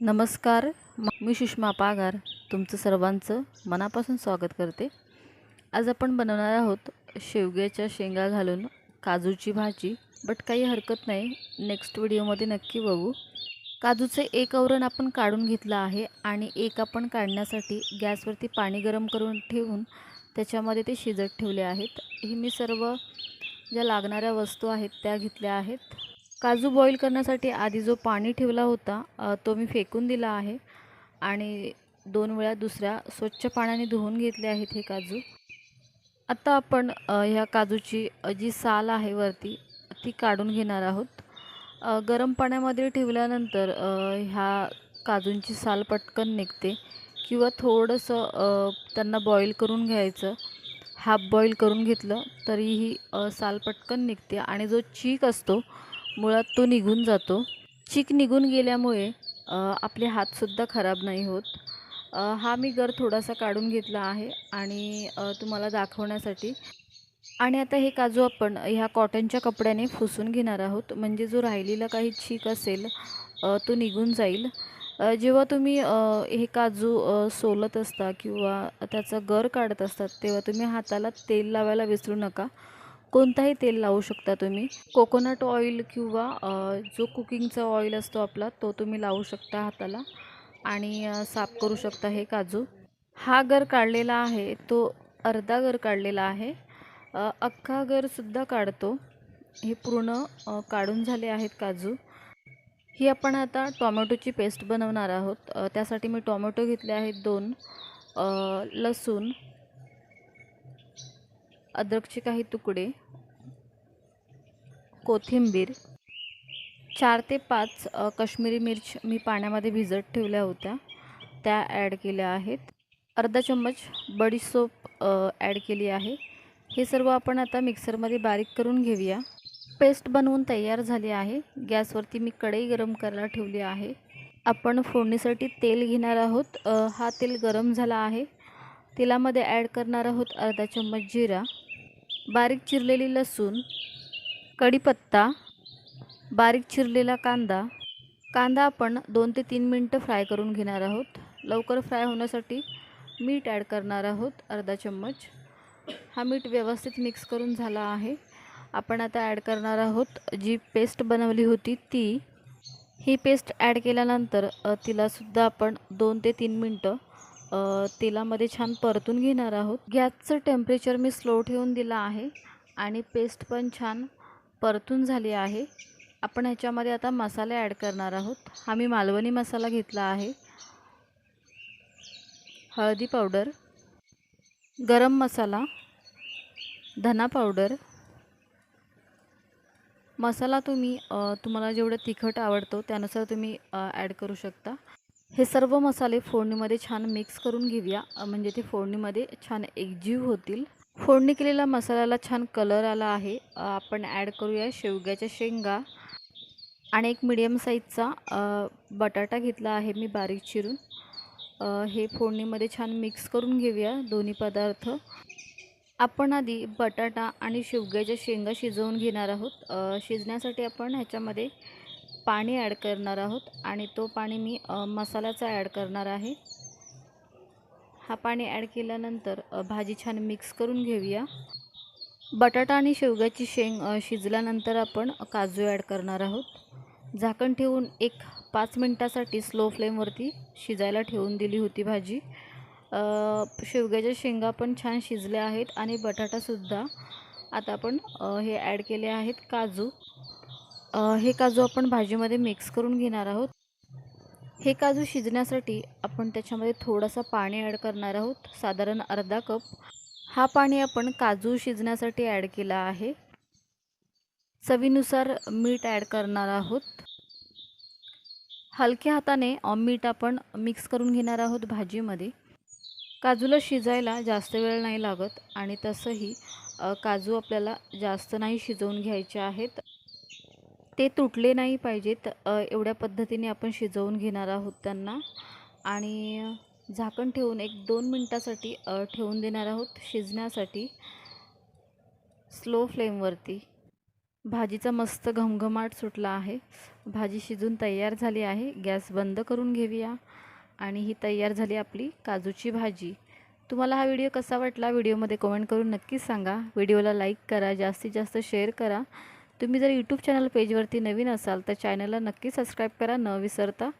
नमस्कार मी सुषमा पागार तुमचं सर्वांचं मनापासून स्वागत करते. आज आपण बनवणार आहोत शेवग्याच्या शेंगा घालून काजूची भाजी बट काही हरकत नाही नेक्स्ट व्हिडिओमध्ये नक्की बघू. काजूचे एक आवरण आपण काढून घेतलं आहे आणि एक आपण काढण्यासाठी गॅसवरती पाणी गरम करून ठेवून त्याच्यामध्ये ते शिजत ठेवले आहेत. हे मी सर्व ज्या लागणाऱ्या वस्तू आहेत त्या घेतल्या आहेत. काजू बॉईल करण्यासाठी आधी जो पाणी ठेवला होता तो मी फेकून दिला आहे. आणि दोन वेळा दुसऱ्या स्वच्छ पाण्याने धुवून घेतले आहेत हे काजू. आता आपण ह्या काजूची जी साल आहे वरती ती काढून घेणार आहोत. गरम पाण्यामध्ये ठेवल्यानंतर ह्या काजूंची साल पटकन निघते. किंवा थोडंसं त्यांना बॉईल करून घ्यायचं. हाफ बॉईल करून घेतलं तरीही साल पटकन निघते. आणि जो चीक असतो मुळात तो निघून जातो. चीक निघून गेल्यामुळे आपले हातसुद्धा खराब नाही होत. हा मी गर थोडासा काढून घेतला आहे आणि तुम्हाला दाखवण्यासाठी. आणि आता हे काजू आपण ह्या कॉटनच्या कपड्याने फुसून घेणार आहोत. म्हणजे जो राहिलेला काही चीक असेल तो निघून जाईल. जेव्हा तुम्ही हे काजू सोलत असता किंवा त्याचा गर काढत असतात तेव्हा तुम्ही हाताला तेल लावायला विसरू नका. कोणताही तेल लावू शकता तुम्ही. कोकोनट ऑइल किंवा जो कुकिंगचा ऑइल असतो आपला तो तुम्ही लावू शकता हाताला. आणि साफ करू शकता हे काजू. हा गर काढलेला आहे तो अर्धा गर काढलेला आहे. अख्खा गरसुद्धा काढतो. हे पूर्ण काढून झाले आहेत काजू. ही आपण आता टॉमॅटोची पेस्ट बनवणार आहोत. त्यासाठी मी टॉमॅटो घेतले आहेत दोन. लसूण. अद्रकचे काही तुकडे कोथिंबीर चार ते पाच कश्मीरी मिर्च मी पाण्यामध्ये भिजत ठेवल्या होत्या. त्या ॲड केल्या आहेत. अर्धा चम्मच बडीसोप ॲड केली आहे. हे सर्व आपण आता मिक्सरमध्ये बारीक करून घेऊया. पेस्ट बनवून तयार झाली आहे. गॅसवरती मी कढई गरम करायला ठेवली आहे. आपण फोडणीसाठी तेल घेणार आहोत. हा तेल गरम झाला आहे. तेलामध्ये ॲड करणार आहोत अर्धा चम्मच जिरा. बारीक चिरलेली लसूण कढीपत्ता बारीक चिरलेला कांदा. कांदा आपण दोन ते तीन मिनटं फ्राय करून घेणार आहोत. लवकर फ्राय होण्यासाठी मीठ ॲड करणार आहोत अर्धा चम्मच. हा मीठ व्यवस्थित मिक्स करून झाला आहे. आपण आता ॲड करणार आहोत जी पेस्ट बनवली होती ती. ही पेस्ट ॲड केल्यानंतर तिलासुद्धा आपण दोन ते तीन मिनटं तेलामध्ये छान परतून घेणार आहोत. गॅसचं टेम्परेचर मी स्लो ठेवून दिलं आहे आणि पेस्ट पण छान परतून झाली आहे. आपण ह्याच्यामध्ये आता मसाले ॲड करणार आहोत. हा मी मालवणी मसाला घेतला आहे. हळदी पावडर गरम मसाला धना पावडर मसाला तुम्ही तुम्हाला जेवढं तिखट आवडतो त्यानुसार तुम्ही ॲड करू शकता. हे सर्व मसाले फोडणीमध्ये छान मिक्स करून घेऊया. म्हणजे ते फोडणीमध्ये छान एकजीव होतील. फोडणी केलेल्या मसाल्याला छान कलर आला आहे. आपण ॲड करूया शेवग्याच्या शेंगा. आणि एक मिडियम साईजचा बटाटा घेतला आहे मी बारीक चिरून. हे फोडणीमध्ये छान मिक्स करून घेऊया दोन्ही पदार्थ. आपण आधी बटाटा आणि शेवग्याच्या शेंगा शिजवून घेणार आहोत. शिजण्यासाठी आपण ह्याच्यामध्ये पाणी ॲड करणार आहोत आणि तो पाणी मी मसाल्याचा ॲड करणार आहे. हा पाणी ॲड केल्यानंतर भाजी छान मिक्स करून घेऊया. बटाटा आणि शेवग्याची शेंग शिजल्यानंतर आपण काजू ॲड करणार आहोत. झाकण ठेवून एक पाच मिनटासाठी स्लो फ्लेमवरती शिजायला ठेवून दिली होती भाजी. शेवग्याच्या शेंगा पण छान शिजल्या आहेत आणि बटाटासुद्धा. आता आपण हे ॲड केले आहेत काजू. हे काजू आपण भाजीमध्ये मिक्स करून घेणार आहोत. हे काजू शिजण्यासाठी आपण त्याच्यामध्ये थोडासा पाणी ॲड करणार आहोत. साधारण अर्धा कप हा पाणी आपण काजू शिजण्यासाठी ॲड केला आहे. चवीनुसार मीठ ॲड करणार आहोत. हलक्या हाताने मीठ आपण मिक्स करून घेणार आहोत भाजीमध्ये. काजूला शिजायला जास्त वेळ नाही लागत आणि तसंही काजू आपल्याला जास्त नाही शिजवून घ्यायचे आहेत. ते तुटले नाही पाहिजेत. एवढ्या पद्धतीने आपण शिजवून घेणार आहोत त्यांना. आणि झाकण ठेवून एक दोन मिनटासाठी ठेवून देणार आहोत शिजण्यासाठी. स्लो फ्लेमवरती भाजीचा मस्त घमघमाट सुटला आहे. भाजी शिजून तयार झाली आहे. गॅस बंद करून घेऊया. आणि ही तयार झाली आपली काजूची भाजी. तुम्हाला हा व्हिडिओ कसा वाटला? व्हिडिओमध्ये कमेंट करून नक्कीच सांगा. व्हिडिओला लाईक करा जास्तीत जास्त शेअर करा. तुम्ही जर यूट्यूब चॅनल पेजवरती नवीन असाल तर चॅनलला नक्की सबस्क्राईब करा. न विसरता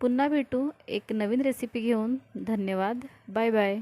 पुन्हा भेटू एक नवीन रेसिपी घेऊन. धन्यवाद. Bye bye